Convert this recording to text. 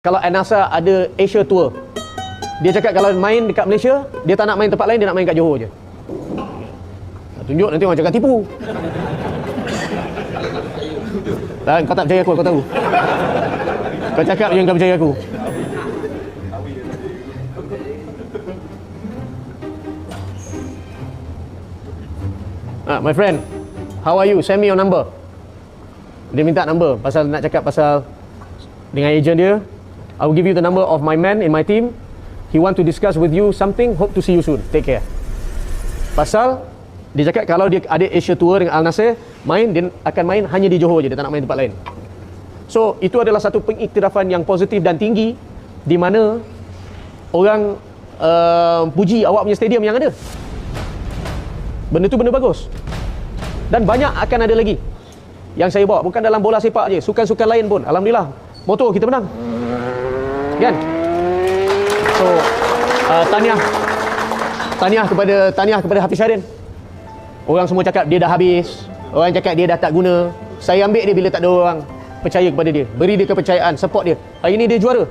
Kalau Anasa ada Asia Tour, dia cakap kalau main dekat Malaysia, dia tak nak main tempat lain, dia nak main kat Johor je. Tunjuk nanti orang cakap tipu. Dan kau tak percaya aku, aku tahu. Kau cakap je kau percaya aku. Ah, my friend, how are you? Send me your number. Dia minta number pasal nak cakap pasal dengan agent dia. I will give you the number of my man in my team. He want to discuss with you something. Hope to see you soon. Take care. Pasal dia cakap kalau dia ada Asia Tour dengan Al Nassr, main dia akan main hanya di Johor je, dia tak nak main tempat lain. So, itu adalah satu pengiktirafan yang positif dan tinggi di mana orang uh, puji awak punya stadium yang ada. Benda tu benda bagus. Dan banyak akan ada lagi yang saya bawa bukan dalam bola sepak je, sukan-sukan lain pun. Alhamdulillah, motor kita menang. Kan? So, uh, tahniah. Tahniah kepada tahniah kepada Hafiz Syahrin. Orang semua cakap dia dah habis. Orang cakap dia dah tak guna. Saya ambil dia bila tak ada orang percaya kepada dia. Beri dia kepercayaan, support dia. Hari ini dia juara.